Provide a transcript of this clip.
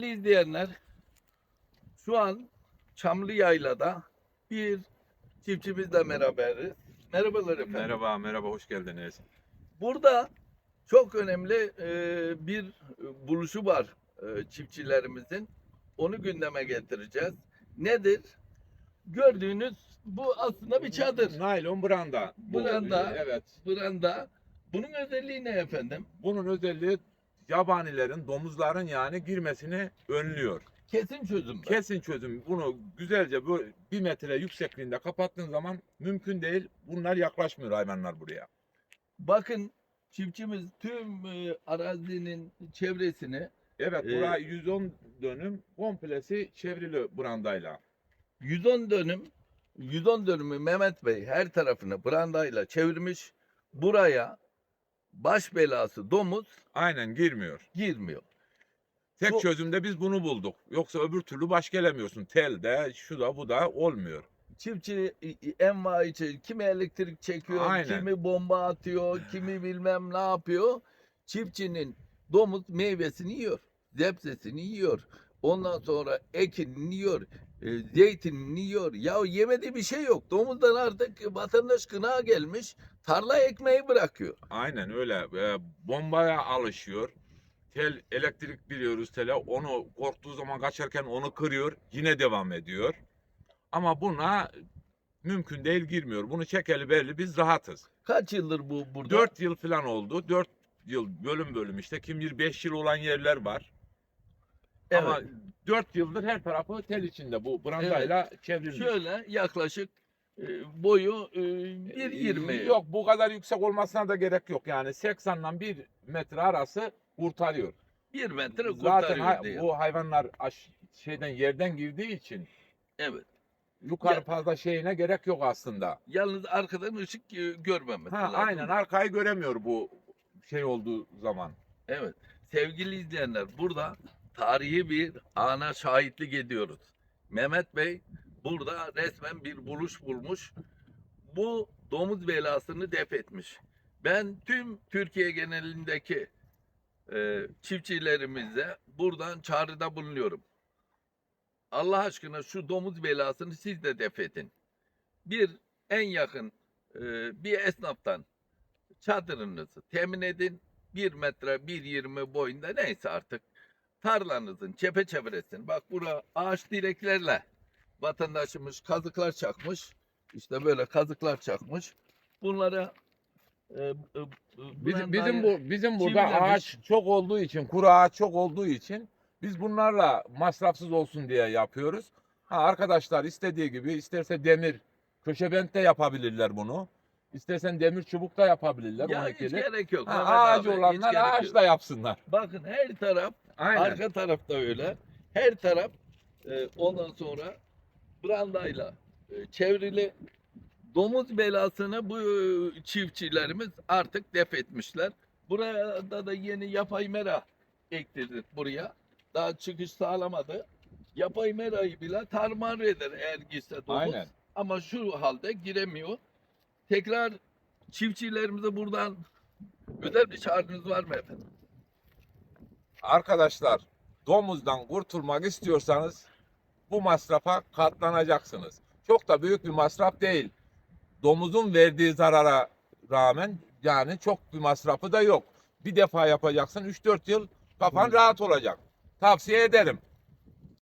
İzleyenler, şu an Çamlı Yayla'da bir çiftçimizle beraberiz. Merhabalar efendim. Merhaba, merhaba, hoş geldiniz. Burada çok önemli e, bir buluşu var e, çiftçilerimizin. Onu gündeme getireceğiz. Nedir? Gördüğünüz bu aslında bir çadır. Naylon branda. Bu, Branda. Evet. Branda. Bunun özelliği ne efendim? Bunun özelliği yabanilerin, domuzların yani girmesini önlüyor. Kesin çözüm. var. Kesin çözüm. Bunu güzelce böyle bir metre yüksekliğinde kapattığın zaman mümkün değil. Bunlar yaklaşmıyor hayvanlar buraya. Bakın çiftçimiz tüm e, arazinin çevresini Evet, Ee, buraya 110 dönüm komplesi çevrili brandayla. 110 dönüm 110 dönümü Mehmet Bey her tarafını brandayla çevirmiş. Buraya baş belası domuz Aynen girmiyor. girmiyor. Tek Bu- çözümde biz bunu bulduk. Yoksa öbür türlü baş gelemiyorsun. Tel de, şu da, bu da olmuyor. Çiftçi i- i- envai. Kimi elektrik çekiyor, Aynen. kimi bomba atıyor, kimi bilmem ne yapıyor. Çiftçinin domuz meyvesini yiyor, zepsesini yiyor. Ondan sonra ekinini yiyor, e, zeytinini yiyor. Ya yemediği bir şey yok. Domuzdan artık vatandaş gına gelmiş, tarla ekmeği bırakıyor. Aynen öyle. Ee, bombaya alışıyor. Tel elektrik biliyoruz tele. Onu korktuğu zaman kaçarken onu kırıyor. Yine devam ediyor. Ama buna mümkün değil girmiyor. Bunu çekeli belli biz rahatız. Kaç yıldır bu burada? 4 yıl falan oldu. 4 yıl bölüm bölüm işte. Kim bilir 5 yıl olan yerler var. Evet. Ama 4 yıldır her tarafı tel içinde bu brandayla çevrilmiş. Şöyle yaklaşık e, boyu e, 1.20. Yok bu kadar yüksek olmasına da gerek yok. Yani 80 ile 1 metre arası kurtarıyor. 1 metre Zaten kurtarıyor hay- diye. bu hayvanlar aş- şeyden yerden girdiği için Evet. yukarı Ya- fazla şeyine gerek yok aslında. Yalnız arkadan ışık e, görmemesi Ha, lazım. aynen arkayı göremiyor bu şey olduğu zaman. Evet. Sevgili izleyenler burada tarihi bir ana şahitlik ediyoruz. Mehmet Bey burada resmen bir buluş bulmuş. Bu domuz belasını def etmiş. Ben tüm Türkiye genelindeki e, çiftçilerimize buradan çağrıda bulunuyorum. Allah aşkına şu domuz belasını siz de def edin. Bir en yakın e, bir esnaftan çadırınızı temin edin. 1 metre 1.20 boyunda neyse artık tarlanızın çepeçevresini bak bura ağaç direklerle vatandaşımız kazıklar çakmış. İşte böyle kazıklar çakmış. Bunlara e, e, Bizim, bizim bu bizim burada çivilemiş. ağaç çok olduğu için, kuru ağaç çok olduğu için biz bunlarla masrafsız olsun diye yapıyoruz. Ha arkadaşlar istediği gibi isterse demir köşe bent de yapabilirler bunu. İstersen demir çubuk da yapabilirler. ya hiç gerek yok. Ha, ağacı olanlar ağaç da yapsınlar. Bakın her taraf Aynen. Arka tarafta öyle. Her taraf e, ondan sonra brandayla e, çevrili domuz belasını bu e, çiftçilerimiz artık def etmişler. Burada da yeni yapay mera ektirdik buraya. Daha çıkış sağlamadı. Yapay merayı bile tarmar eder eğer girse domuz. Aynen. Ama şu halde giremiyor. Tekrar çiftçilerimize buradan özel bir çağrınız var mı efendim? Arkadaşlar domuzdan kurtulmak istiyorsanız bu masrafa katlanacaksınız. Çok da büyük bir masraf değil. Domuzun verdiği zarara rağmen yani çok bir masrafı da yok. Bir defa yapacaksın 3-4 yıl kafan rahat olacak. Tavsiye ederim.